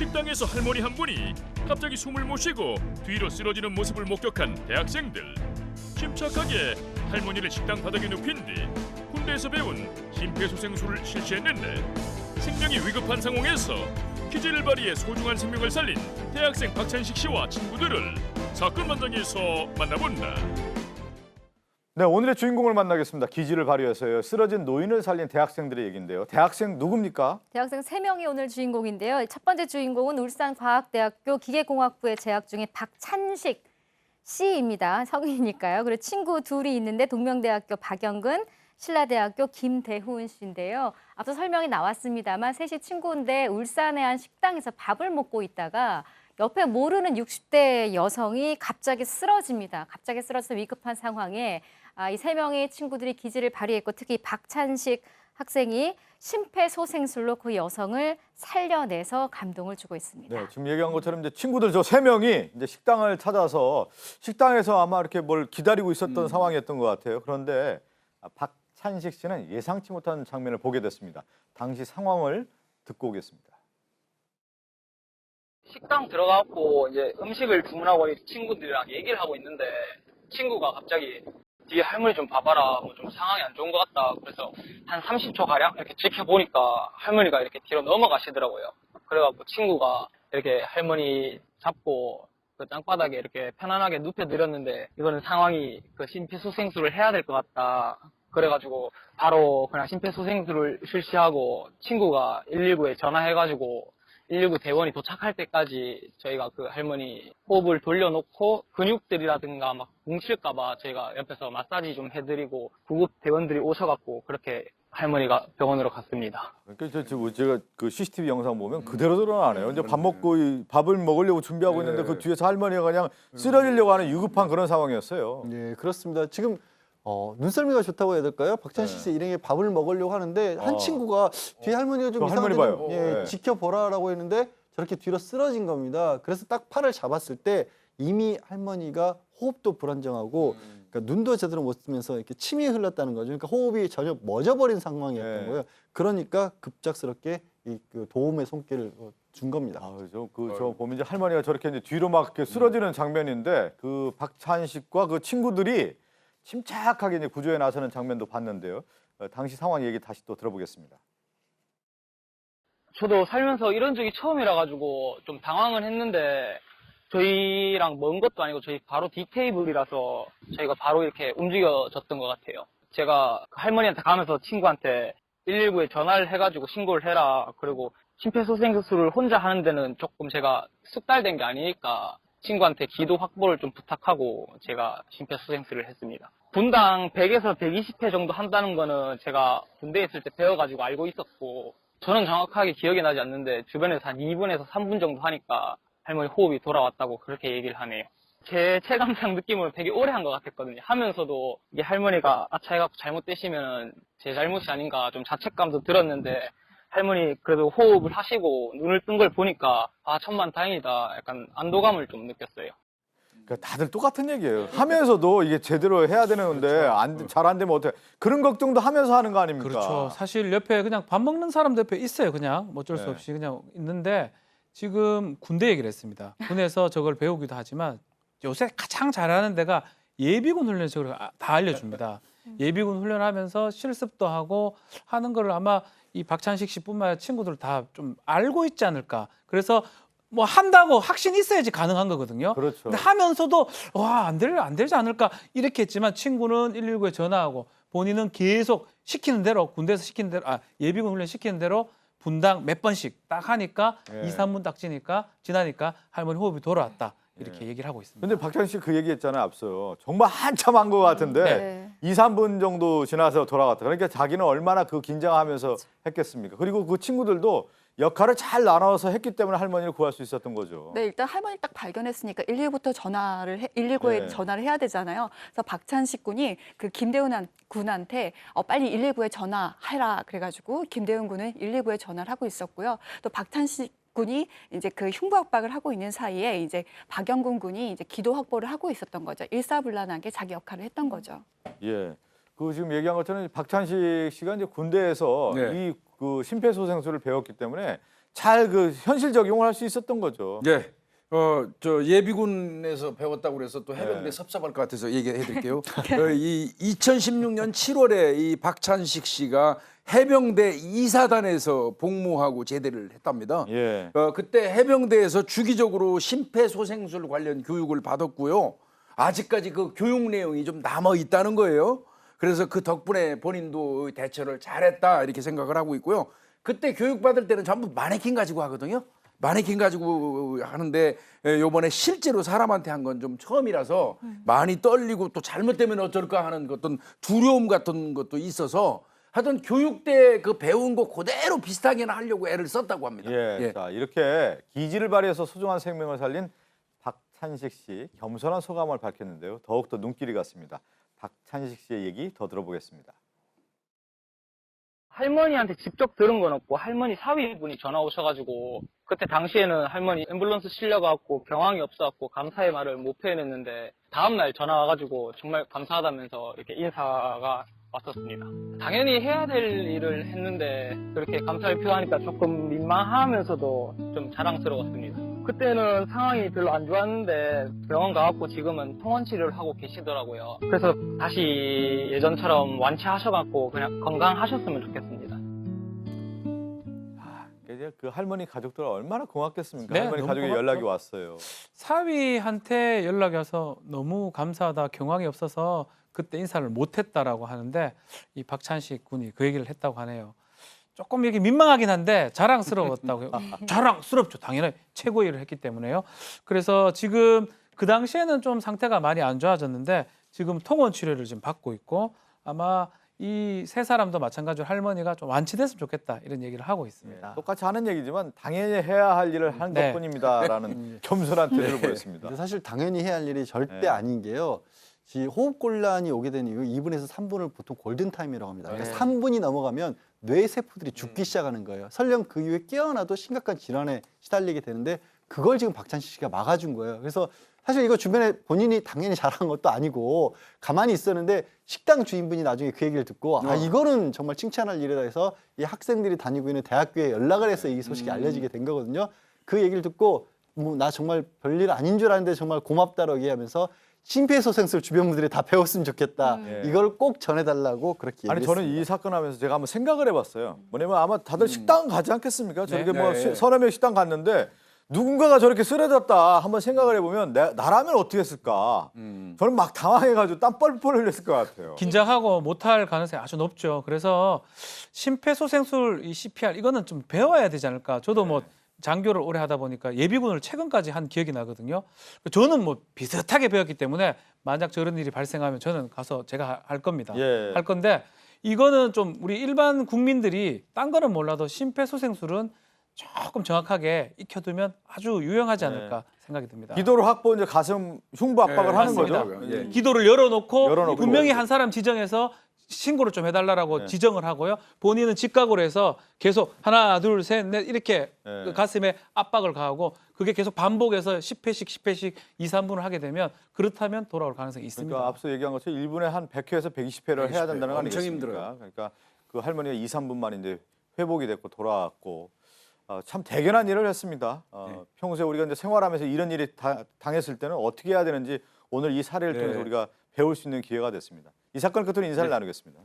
식당에서 할머니 한 분이 갑자기 숨을 못 쉬고 뒤로 쓰러지는 모습을 목격한 대학생들. 침착하게 할머니를 식당 바닥에 눕힌 뒤 군대에서 배운 심폐소생술을 실시했는데 생명이 위급한 상황에서 기지를 발휘해 소중한 생명을 살린 대학생 박찬식 씨와 친구들을 사건 현장에서 만나본다. 네, 오늘의 주인공을 만나겠습니다. 기지를 발휘해서요. 쓰러진 노인을 살린 대학생들의 얘기인데요. 대학생 누굽니까? 대학생 세명이 오늘 주인공인데요. 첫 번째 주인공은 울산과학대학교 기계공학부에 재학 중인 박찬식 씨입니다. 성인이니까요. 그리고 친구 둘이 있는데 동명대학교 박영근, 신라대학교 김대훈 씨인데요. 앞서 설명이 나왔습니다만 셋이 친구인데 울산의 한 식당에서 밥을 먹고 있다가 옆에 모르는 60대 여성이 갑자기 쓰러집니다. 갑자기 쓰러져서 위급한 상황에 아, 이 세 명의 친구들이 기지를 발휘했고 특히 박찬식 학생이 심폐소생술로 그 여성을 살려내서 감동을 주고 있습니다. 네, 지금 얘기한 것처럼 이제 친구들 저 세 명이 이제 식당을 찾아서 식당에서 아마 이렇게 뭘 기다리고 있었던 상황이었던 것 같아요. 그런데 아, 박찬식 씨는 예상치 못한 장면을 보게 됐습니다. 당시 상황을 듣고 오겠습니다. 식당 들어가고 이제 음식을 주문하고 이 친구들이랑 얘기를 하고 있는데 친구가 갑자기 뒤에 할머니 좀 봐봐라. 뭐 좀 상황이 안 좋은 것 같다. 그래서 한 30초 가량 이렇게 지켜보니까 할머니가 이렇게 뒤로 넘어가시더라고요. 그래갖고 친구가 이렇게 할머니 잡고 그 땅바닥에 이렇게 편안하게 눕혀드렸는데 이거는 상황이 그 심폐소생술을 해야 될 것 같다. 그래가지고 바로 그냥 심폐소생술을 실시하고 친구가 119에 전화해가지고 119 대원이 도착할 때까지 저희가 그 할머니 호흡을 돌려놓고 근육들이라든가 막 뭉칠까봐 저희가 옆에서 마사지 좀 해드리고 구급 대원들이 오셔갖고 그렇게 할머니가 병원으로 갔습니다. 그러니까 저, 제가 그 CCTV 영상 보면 그대로 드러나네요. 이제 밥 먹고 이 밥을 먹으려고 준비하고 있는데 그 뒤에서 할머니가 그냥 쓰러지려고 하는 위급한 그런 상황이었어요. 네, 그렇습니다. 지금 어, 눈썰미가 좋다고 해야 될까요? 박찬식 씨 일행이 밥을 먹으려고 하는데 한 어. 친구가 뒤에 할머니가 좀저 할머니 봐요. 좀, 예, 네. 지켜보라라고 했는데 저렇게 뒤로 쓰러진 겁니다. 그래서 딱 팔을 잡았을 때 이미 할머니가 호흡도 불안정하고 음. 그러니까 눈도 제대로 못 쓰면서 이렇게 침이 흘렀다는 거죠. 그러니까 호흡이 전혀 멎어버린 상황이었던 네. 거예요. 그러니까 급작스럽게 이그 도움의 손길을 어, 준 겁니다. 아, 저 그 저 보면 이제 할머니가 저렇게 이제 뒤로 막 이렇게 쓰러지는 장면인데 그 박찬식과 그 친구들이 침착하게 이제 구조에 나서는 장면도 봤는데요. 어, 당시 상황 얘기 다시 또 들어보겠습니다. 저도 살면서 이런 적이 처음이라 가지고 좀 당황은 했는데 저희랑 먼 것도 아니고 저희 바로 뒤 테이블이라서 저희가 바로 이렇게 움직여졌던 것 같아요. 제가 그 할머니한테 가면서 친구한테 119에 전화를 해가지고 신고를 해라. 그리고 심폐소생술을 혼자 하는 데는 조금 제가 숙달된 게 아니니까 친구한테 기도 확보를 좀 부탁하고 제가 심폐소생술을 했습니다. 분당 100에서 120회 정도 한다는 거는 제가 군대에 있을 때 배워가지고 알고 있었고 저는 정확하게 기억이 나지 않는데 주변에서 한 2분에서 3분 정도 하니까 할머니 호흡이 돌아왔다고 그렇게 얘기를 하네요. 제 체감상 느낌으로 되게 오래 한 것 같았거든요. 하면서도 이게 할머니가 아차 해갖고 잘못되시면 제 잘못이 아닌가 좀 자책감도 들었는데 할머니 그래도 호흡을 하시고 눈을 뜬 걸 보니까 아 천만 다행이다 약간 안도감을 좀 느꼈어요. 그러니까 다들 똑같은 얘기예요. 하면서도 이게 제대로 해야 되는데 안 잘 안 되면 어떻게 그런 걱정도 하면서 하는 거 아닙니까? 그렇죠. 사실 옆에 그냥 밥 먹는 사람도 옆에 있어요. 그냥 뭐 어쩔 수 네. 없이 그냥 있는데 지금 군대 얘기를 했습니다. 군에서 저걸 배우기도 하지만 요새 가장 잘하는 데가 예비군 훈련 저걸 아- 다 알려줍니다. 예비군 훈련하면서 실습도 하고 하는 거를 아마 이 박찬식 씨뿐만 아니라 친구들 다 좀 알고 있지 않을까. 그래서 뭐 한다고 확신이 있어야지 가능한 거거든요. 그렇죠. 근데 하면서도 와 안 될 안 되지 않을까 이렇게 했지만 친구는 119에 전화하고 본인은 계속 시키는 대로 군대에서 시키는 대로 아 예비군 훈련 시키는 대로 분당 몇 번씩 딱 하니까 예. 이 2, 3분 딱 지니까 지나니까 할머니 호흡이 돌아왔다 이렇게 얘기를 하고 있습니다. 근데 박찬식 씨그 얘기했잖아요 앞서 정말 한참 한 것 같은데 네. 이 2, 3분 정도 지나서 돌아갔다. 그러니까 자기는 얼마나 그 긴장하면서 했겠습니까? 그리고 그 친구들도 역할을 잘 나눠서 했기 때문에 할머니를 구할 수 있었던 거죠. 네, 일단 할머니 딱 발견했으니까 119부터 전화를 해, 119에 네. 전화를 해야 되잖아요. 그래서 박찬식 군이 그 김대훈 한- 군한테 어, 빨리 119에 전화해라 그래가지고 김대훈 군은 119에 전화를 하고 있었고요. 또 박찬식 군이 이제 그 흉부 압박을 하고 있는 사이에 이제 박영군 군이 이제 기도 확보를 하고 있었던 거죠. 일사불란하게 자기 역할을 했던 거죠. 예. 그 지금 얘기한 것처럼 박찬식 씨가 이제 군대에서 네. 이그 심폐소생술을 배웠기 때문에 잘 그 현실 적용을 할 수 있었던 거죠. 예. 어, 저 예비군에서 배웠다고 그래서 또 해병대 네. 섭섭할 것 같아서 얘기해 드릴게요. 어, 이 2016년 7월에 이 박찬식 씨가 해병대 이사단에서 복무하고 제대를 했답니다. 예. 어, 그때 해병대에서 주기적으로 심폐소생술 관련 교육을 받았고요. 아직까지 그 교육 내용이 좀 남아 있다는 거예요. 그래서 그 덕분에 본인도 대처를 잘했다 이렇게 생각을 하고 있고요. 그때 교육 받을 때는 전부 마네킹 가지고 하거든요. 마네킹 가지고 하는데 에, 요번에 실제로 사람한테 한 건 좀 처음이라서 많이 떨리고 또 잘못되면 어쩔까 하는 그 어떤 두려움 같은 것도 있어서 하여튼 교육 때 그 배운 거 그대로 비슷하게는 하려고 애를 썼다고 합니다. 예. 예. 자, 이렇게 기지를 발휘해서 소중한 생명을 살린 박찬식 씨 겸손한 소감을 밝혔는데요. 더욱더 눈길이 갔습니다. 박찬식 씨의 얘기 더 들어보겠습니다. 할머니한테 직접 들은 건 없고 할머니 사위분이 전화 오셔가지고 그때 당시에는 할머니 앰뷸런스 실려가고 병황이 없어갖고 감사의 말을 못 표현했는데 다음날 전화 와가지고 정말 감사하다면서 이렇게 인사가 왔었습니다. 당연히 해야 될 일을 했는데 그렇게 감사를 표하니까 조금 민망하면서도 좀 자랑스러웠습니다. 그때는 상황이 별로 안 좋았는데 병원 가갖고 지금은 통원 치료를 하고 계시더라고요. 그래서 다시 예전처럼 완치하셔갖고 그냥 건강하셨으면 좋겠습니다. 그 할머니 가족들 얼마나 고맙겠습니까? 네, 할머니 너무 가족이 고맙죠. 연락이 왔어요. 사위한테 연락이 와서 너무 감사하다 경황이 없어서 그때 인사를 못했다라고 하는데 이 박찬식 군이 그 얘기를 했다고 하네요. 조금 이렇게 민망하긴 한데 자랑스러웠다고요. 자랑스럽죠. 당연히 최고 일을 했기 때문에요. 그래서 지금 그 당시에는 좀 상태가 많이 안 좋아졌는데 지금 통원 치료를 지금 받고 있고 아마 이 세 사람도 마찬가지로 할머니가 좀 완치됐으면 좋겠다 이런 얘기를 하고 있습니다. 예, 똑같이 하는 얘기지만 당연히 해야 할 일을 하는 네. 것뿐입니다라는 겸손한 태도를 보였습니다. 근데 사실 당연히 해야 할 일이 절대 네. 아닌 게요. 이 호흡곤란이 오게 된 이후 2분에서 3분을 보통 골든타임이라고 합니다. 그러니까 네. 3분이 넘어가면 뇌 세포들이 죽기 시작하는 거예요. 설령 그 이후에 깨어나도 심각한 질환에 시달리게 되는데 그걸 지금 박찬식 씨가 막아준 거예요. 그래서 사실 이거 주변에 본인이 당연히 잘한 것도 아니고 가만히 있었는데 식당 주인분이 나중에 그 얘기를 듣고 아 이거는 정말 칭찬할 일이다 해서 이 학생들이 다니고 있는 대학교에 연락을 해서 이 소식이 알려지게 된 거거든요. 그 얘기를 듣고 뭐 나 정말 별일 아닌 줄 알았는데 정말 고맙다라고 얘기하면서 심폐소생술 주변 분들이 다 배웠으면 좋겠다. 음. 이걸 꼭 전해달라고 그렇게 아니 얘기했습니다. 저는 이 사건 하면서 제가 한번 생각을 해봤어요. 뭐냐면 아마 다들 식당 가지 않겠습니까? 저렇게 뭐 네. 시- 서너 명 식당 갔는데 누군가가 저렇게 쓰러졌다 한번 생각을 해보면 내, 나라면 어떻게 했을까? 음. 저는 막 당황해가지고 땀 뻘뻘 흘렸을 것 같아요. 긴장하고 못할 가능성이 아주 높죠. 그래서 심폐소생술 이 CPR 이거는 좀 배워야 되지 않을까. 저도 뭐 장교를 오래 하다 보니까 예비군을 최근까지 한 기억이 나거든요. 저는 뭐 비슷하게 배웠기 때문에 만약 저런 일이 발생하면 저는 가서 제가 하- 할 겁니다. 예. 할 건데 이거는 좀 우리 일반 국민들이 딴 거는 몰라도 심폐소생술은 조금 정확하게 익혀두면 아주 유용하지 않을까 생각이 듭니다. 기도를 확보 이제 가슴 흉부 압박을 네, 하는 맞습니다. 거죠. 예. 기도를 열어놓고, 열어놓고. 분명히 한 사람 지정해서 신고를 좀 해달라고 네. 지정을 하고요. 본인은 직각으로 해서 계속 하나, 둘, 셋, 넷 이렇게 네. 그 가슴에 압박을 가하고 그게 계속 반복해서 10회씩, 10회씩 2, 3분을 하게 되면 그렇다면 돌아올 가능성이 있습니다. 그러니까 앞서 얘기한 것처럼 1분에 한 100회에서 120회를 해야 된다는 거 엄청 아니겠습니까? 힘들어요. 그러니까 그 할머니가 2, 3분 만에 이제 회복이 됐고 돌아왔고 어, 참 대견한 일을 했습니다. 어, 네. 평소에 우리가 이제 생활하면서 이런 일이 다- 당했을 때는 어떻게 해야 되는지 오늘 이 사례를 네. 통해서 우리가 배울 수 있는 기회가 됐습니다. 이 사건 끝으로 인사를 나누겠습니다.